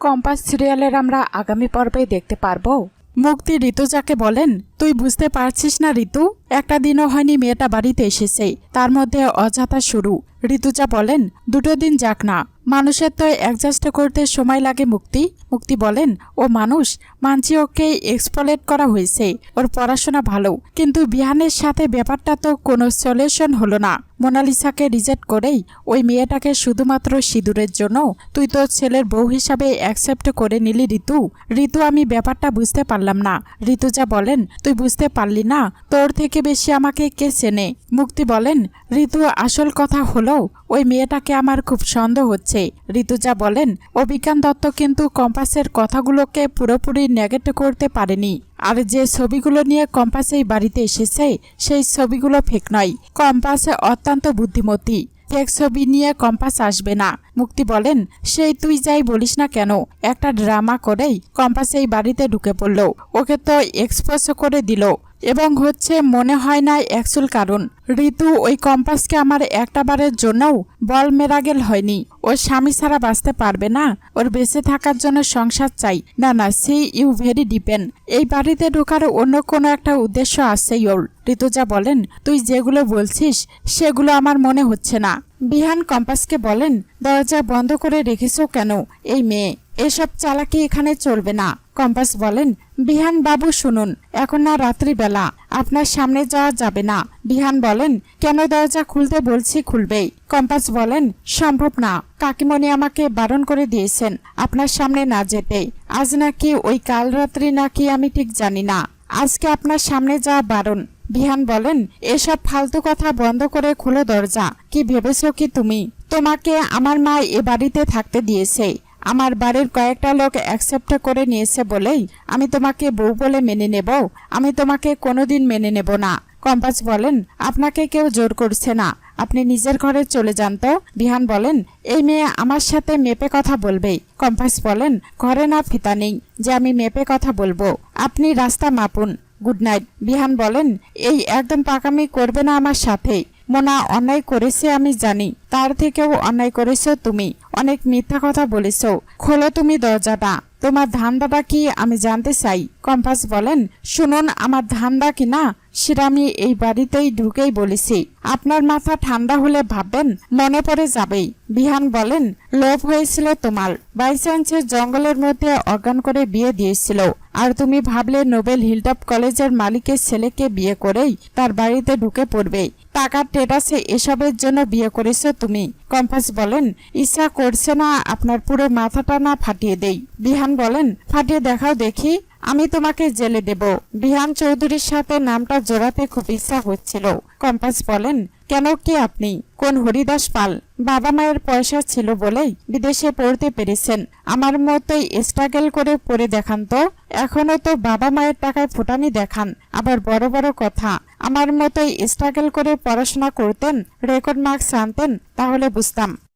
Compass সিরিয়ালের আমরা আগামী পর্বে দেখতে পারব। মুক্তি ঋতুজাকে বলেন, তুই বুঝতে পারছিস না ঋতু? একটা দিনও হয়নি মেয়েটা বাড়িতে এসেছে। তার মধ্যে অযথা শুরু। ঋতুজা বলেন, দুটো দিন যাক না। মানুষের তো অ্যাডজাস্ট করতে সময় লাগে মুক্তি। মুক্তি বলেন, ও মানুষ, মানছি ওকে এক্সপ্লেট করা হয়েছে। ওর পড়াশোনা ভালো। কিন্তু বিহানের সাথে ব্যাপারটা তো কোনো সলিউশন হলো না। মোনালিসাকে রিজেক্ট করেই ওই মেয়েটাকে শুধুমাত্র সিঁদুরের জন্য তুই তোর ছেলের বউ হিসাবে অ্যাকসেপ্ট করে নিলি ঋতু। ঋতু, আমি ব্যাপারটা বুঝতে পারলাম না। ঋতুজা বলেন, তুই বুঝতে পারলি না। তোর থেকে বেশি আমাকে কে চেনে? মুক্তি বলেন, ঋতু, আসল কথা হলো, ওই মেয়েটাকে আমার খুব সন্দেহ হচ্ছে। ঋতুজা বলেন অভিজ্ঞান দত্ত কিন্তু কম্পাসের কথাগুলোকে পুরোপুরি নেগেট করতে পারেনি। আর যে ছবিগুলো নিয়ে কম্পাস এই বাড়িতে এসেছে, সেই ছবিগুলো ফেক নয়। কম্পাস অত্যন্ত বুদ্ধিমতী। ফেক ছবি নিয়ে কম্পাস আসবে না। মুক্তি বলেন, সেই তুই যাই বলিস না কেন? একটা ড্রামা করেই কম্পাস এই বাড়িতে ঢুকে পড়ল। ওকে তো এক্সপোজ করে দিল। এবং হচ্ছে মনে হয় না অ্যাকচুয়াল কারণ। ঋতু ওই কম্পাসকে আমার একটা বারের জন্যও বল মেরাগেল হয়নি। ওর স্বামী ছাড়া বাঁচতে পারবে না। ওর বেঁচে থাকার জন্য সংসার চাই। না না, সি ইউ ভেরি ডিপেন্ড। এই বাড়িতে ঢোকার অন্য কোনো একটা উদ্দেশ্য আছেই ওর। ঋতুজা বলেন, তুই যেগুলো বলছিস, সেগুলো আমার মনে হচ্ছে না। বিহান কম্পাসকে বলেন, দরজা বন্ধ করে রেখেছো কেন এই মেয়ে? এসব চালাকি এখানে চলবে না। কম্পাস বলেন, বিহান বাবু, শুনুন, এখন না রাত্রিবেলা আপনার সামনে যাওয়া যাবে না। বিহান বলেন, কেন দরজা খুলতে বলছি খুলবেই। কম্পাস বলেন, সম্ভব না, কাকিমণি আমাকে বারণ করে দিয়েছেন, আপনার সামনে না যেতে আজ নাকি ওই কাল রাত্রি নাকি আমি ঠিক জানি না। আজকে আপনার সামনে যাওয়া বারণ। বিহান বলেন, এসব ফালতু কথা বন্ধ করে খুলে দরজা, কি ভেবেছো কি তুমি? তোমাকে আমার মা এ বাড়িতে থাকতে দিয়েছে। আমার বাড়ির কয়েকটা লোক অ্যাকসেপ্ট করে নিয়েছে বলেই আমি তোমাকে বউ বলে মেনে নেব। আমি তোমাকে কোনোদিন মেনে নেব না। কম্পাস বলেন, আপনাকে কেউ জোর করছে না। আপনি নিজের ঘরে চলে যান তো। বিহান বলেন, এই মেয়ে আমার সাথে মেপে কথা বলবে কম্পাস বলেন, ঘরে না ফিতা নেই, যে আমি মেপে কথা বলব। আপনি রাস্তা মাপুন। Good night. বিহান বলেন, এই একদম পাকামি করবে না আমার সাথে। মোনা অন্যায় করেছে আমি জানি, তার থেকেও অন্যায় করেছ তুমি। অনেক মিথ্যা কথা বলেছ। খোলো তুমি দরজাটা। তোমার ধান্দাটা কি আমি জানতে চাই। কম্পাস বলেন, শুনুন, আমার ধান্দা কি না? সেটা আমি এই বাড়িতেই ঢুকেই বলেছি। আপনার মাথা ঠান্ডা হলে ভাববেন, মনে পড়ে যাবেই। বিহান বলেন, লোভ হয়েছিল তোমার। বাই চান্সে জঙ্গলের মধ্যে অজ্ঞান করে বিয়ে দিয়েছিল। আর তুমি ভাবলে নোবেল হিলটপ কলেজের মালিকের ছেলেকে বিয়ে করেই তার বাড়িতে ঢুকে পড়বে। টাকার টেটাসে এসবের জন্য বিয়ে করেছ তুমি। কম্পাস বলেন, ইচ্ছা করছে না আপনার পুরো মাথাটা না ফাটিয়ে দেই। বিহান বলেন, ফাটিয়ে দেখাও দেখি, আমি তোমাকে জেলে দেব। বিহান চৌধুরীর সাথে নামটা জোড়াতে খুব ইচ্ছা হচ্ছিল। কম্পাস বলেন, কেন কি আপনি? কোন হরিদাস পাল বাবা মায়ের পয়সা ছিল বলেই বিদেশে পড়তে পেরেছেন। আমার মতোই স্ট্রাগল করে পড়ে দেখান তো। এখনও তো বাবা মায়ের টাকায় ফুটানি দেখান। আবার বড় বড় কথা, আমার মতোই স্ট্রাগল করে পড়াশোনা করতেন রেকর্ড মার্কস আনতেন, তাহলে বুঝতাম।